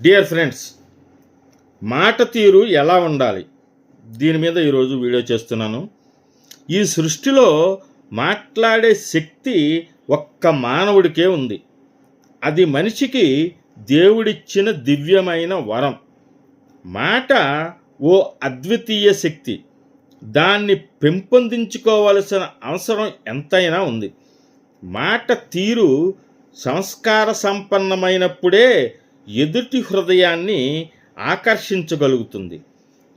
Dear friends మాట తీరు ఎలా ఉండాలి? దీని మీద ఈరోజు వీడియో చేస్తున్నాను. ఈ సృష్టిలో మాట్లాడే శక్తి ఒక్క మానవుడికే ఉంది. అది మనిషికి దేవుడిచ్చిన దివ్యమైన వరం. మాట ఓ అద్వితీయ శక్తి. దాన్ని పెంపొందించుకోవలసిన అవసరం ఎంతైనా ఉంది. మాట తీరు సంస్కార సంపన్నమైనప్పుడే ఎదుటి హృదయాన్ని ఆకర్షించగలుగుతుంది.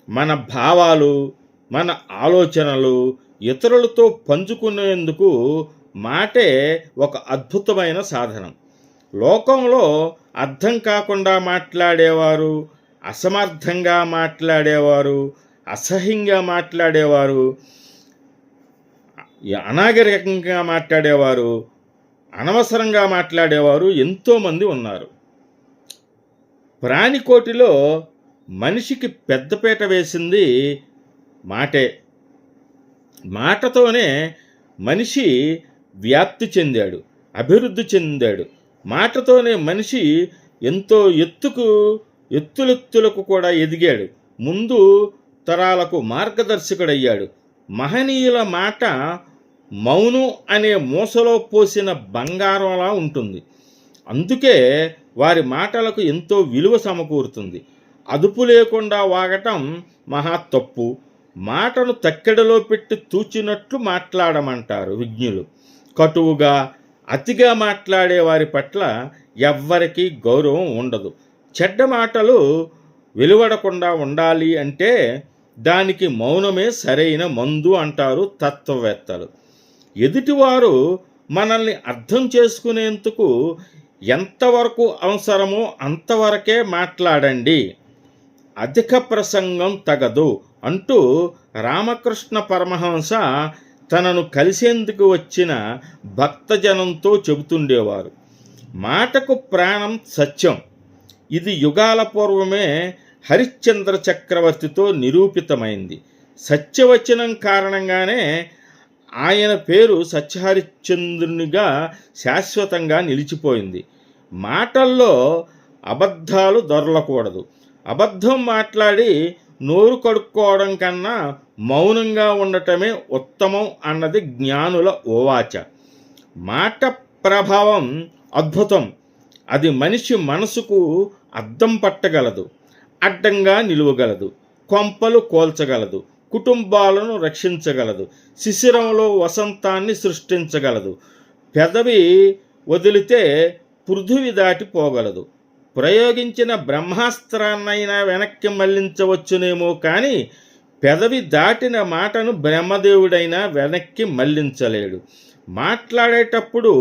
మన భావాలు మన ఆలోచనలు ఇతరులతో పంచుకునేందుకు మాటే ఒక అద్భుతమైన సాధనం. లోకంలో అర్థం కాకుండా మాట్లాడేవారు అసమర్థంగా మాట్లాడేవారు అసహ్యంగా మాట్లాడేవారు అనాగరికంగా మాట్లాడేవారు అనవసరంగా మాట్లాడేవారు ఎంతోమంది ఉన్నారు. ప్రాణికోటిలో మనిషికి పెద్దపీట వేసింది మాటే. మాటతోనే మనిషి వ్యాప్తి చెందాడు అభివృద్ధి చెందాడు. మాటతోనే మనిషి ఎంతో ఎత్తుకు ఎత్తులెత్తులకు కూడా ఎదిగాడు. ముందు తరాలకు మార్గదర్శకుడయ్యాడు. మహనీయుల మాట మౌనం అనే మూసలో పోసిన బంగారంలా ఉంటుంది. అందుకే వారి మాటలకు ఎంతో విలువ సమకూరుతుంది. అదుపు లేకుండా వాగటం మహా తప్పు. మాటను తక్కెడలో పెట్టి తూచినట్లు మాట్లాడమంటారు విజ్ఞులు. కటువుగా అతిగా మాట్లాడే వారి పట్ల ఎవ్వరికీ గౌరవం ఉండదు. చెడ్డ మాటలు వెలువడకుండా ఉండాలి అంటే దానికి మౌనమే సరైన మందు అంటారు తత్వవేత్తలు. ఎదుటివారు మనల్ని అర్థం చేసుకునేందుకు ఎంతవరకు అవసరమో అంతవరకే మాట్లాడండి. అధిక ప్రసంగం తగదు అంటూ రామకృష్ణ పరమహంస తనను కలిసేందుకు వచ్చిన భక్తజనంతో చెబుతుండేవారు. మాటకు ప్రాణం సత్యం. ఇది యుగాల పూర్వమే హరిశ్చంద్ర చక్రవర్తితో నిరూపితమైంది. సత్యవచనం కారణంగానే ఆయన పేరు సత్యహరిశ్చంద్రునిగా శాశ్వతంగా నిలిచిపోయింది. మాటల్లో అబద్ధాలు దొరలకూడదు. అబద్ధం మాట్లాడి నోరు కడుక్కోవడం కన్నా మౌనంగా ఉండటమే ఉత్తమం అన్నది జ్ఞానుల ఓవాచ. మాట ప్రభావం అద్భుతం. అది మనిషి మనసుకు అద్దం పట్టగలదు. అడ్డంగా నిలువగలదు. కొంపలు కోల్చగలదు. కుటుంబాలను రక్షించగలదు. శిశిరంలో వసంతాన్ని సృష్టించగలదు. పెదవి వదిలితే పృథువి దాటిపోగలదు ప్రయోగించిన బ్రహ్మాస్త్రాన్నైనా వెనక్కి మళ్ళించవచ్చునేమో కానీ పెదవి దాటిన మాటను బ్రహ్మదేవుడైనా వెనక్కి మళ్ళించలేడు. మాట్లాడేటప్పుడు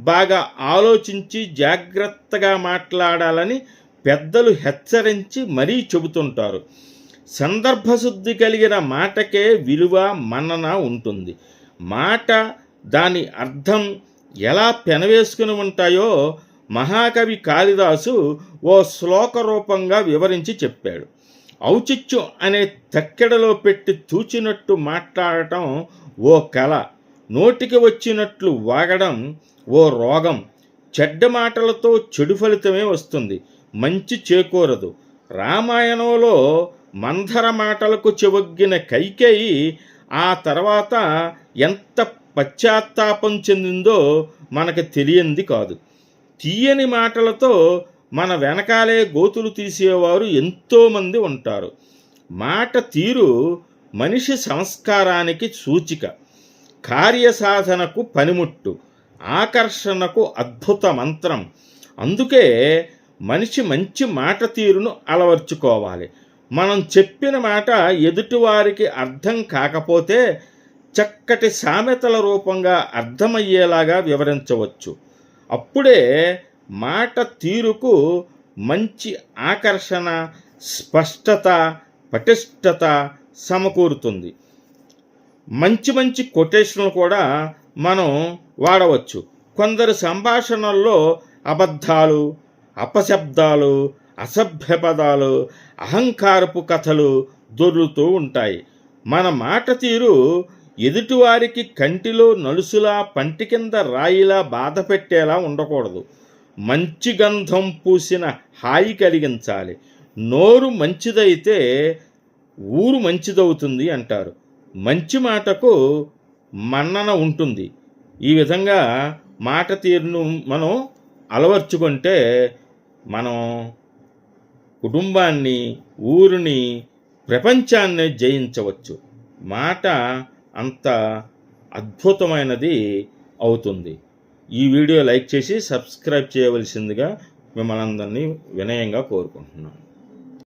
బాగా ఆలోచించి జాగ్రత్తగా మాట్లాడాలని పెద్దలు హెచ్చరించి మరీ చెబుతుంటారు. సందర్భశుద్ధి కలిగిన మాటకే విలువ మన్నన ఉంటుంది. మాట దాని అర్థం ఎలా పెనవేసుకుని ఉంటాయో మహాకవి కాళిదాసు ఓ శ్లోక రూపంగా వివరించి చెప్పాడు. ఔచిత్యం అనే తక్కెడలో పెట్టి తూచినట్టు మాట్లాడటం ఓ కళ నోటికి వచ్చినట్లు వాగడం ఓ రోగం చెడ్డ మాటలతో చెడు ఫలితమే వస్తుంది మంచి చేకూరదు. రామాయణంలో మంధర మాటలకు చెవొగ్గిన కైకేయి ఆ తర్వాత ఎంత పశ్చాత్తాపం చెందిందో మనకు తెలియంది కాదు. తీయని మాటలతో మన వెనకాలే గోతులు తీసేవారు ఎంతోమంది ఉంటారు. మాట తీరు మనిషి సంస్కారానికి సూచిక. కార్యసాధనకు పనిముట్టు. ఆకర్షణకు అద్భుత మంత్రం. అందుకే మనిషి మంచి మాట తీరును అలవర్చుకోవాలి. మనం చెప్పిన మాట ఎదుటివారికి అర్థం కాకపోతే చక్కటి సామెతల రూపంగా అర్థమయ్యేలాగా వివరించవచ్చు. అప్పుడే మాట తీరుకు మంచి ఆకర్షణ స్పష్టత పటిష్టత సమకూరుతుంది. మంచి మంచి కొటేషన్లు కూడా మనం వాడవచ్చు. కొందరు సంభాషణల్లో అబద్ధాలు అపశబ్దాలు అసభ్య పదాలు అహంకారపు కథలు దొర్లుతూ ఉంటాయి. మన మాట తీరు ఎదుటివారికి కంటిలో నలుసులా పంటి కింద రాయిలా బాధ పెట్టేలా ఉండకూడదు. మంచి గంధం పూసిన హాయి కలిగించాలి. నోరు మంచిదైతే ఊరు మంచిదవుతుంది అంటారు. మంచి మాటకు మన్నన ఉంటుంది. ఈ విధంగా మాట తీరును మనం అలవర్చుకుంటే మనం కుటుంబాన్ని ఊరిని ప్రపంచాన్ని జయించవచ్చు. మాట అంత అద్భుతమైనది అవుతుంది. ఈ వీడియో లైక్ చేసి సబ్స్క్రైబ్ చేయవలసిందిగా మిమ్మల్ని అందరినీ వినయంగా కోరుకుంటున్నాను.